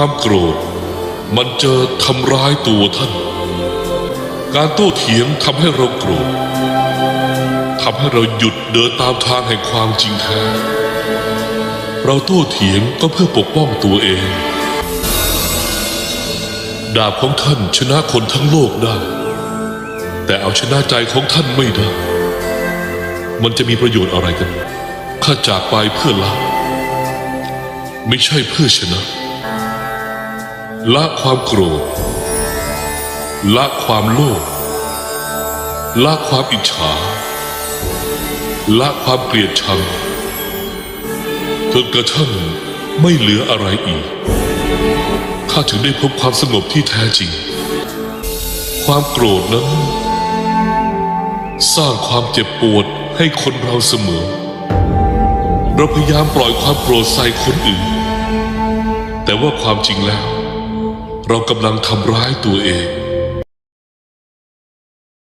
ความโกรธ มันจะทำร้ายตัวท่าน การโต้เถียงทำให้เราโกรธทำให้เราหยุดเดินตามทางแห่งความจริงแท้ เราโต้เถียงก็เพื่อปกป้องตัวเอง ดาบของท่านชนะคนทั้งโลกได้ แต่เอาชนะใจของท่านไม่ได้ มันจะมีประโยชน์อะไรกัน ข้าจากไปเพื่อละ ไม่ใช่เพื่อชนะ ละความโกรธ ละความโลภ ละความอิจฉา ละความเกลียดชังจนกระทั่งไม่เหลืออะไรอีก ข้าถึงได้พบความสงบที่แท้จริง ความโกรธนั้น สร้างความเจ็บปวดให้คนเราเสมอ เราพยายามปล่อยความโกรธใส่คนอื่น แต่ว่าความจริงแล้ว เรากำลังทำร้ายตัวเอง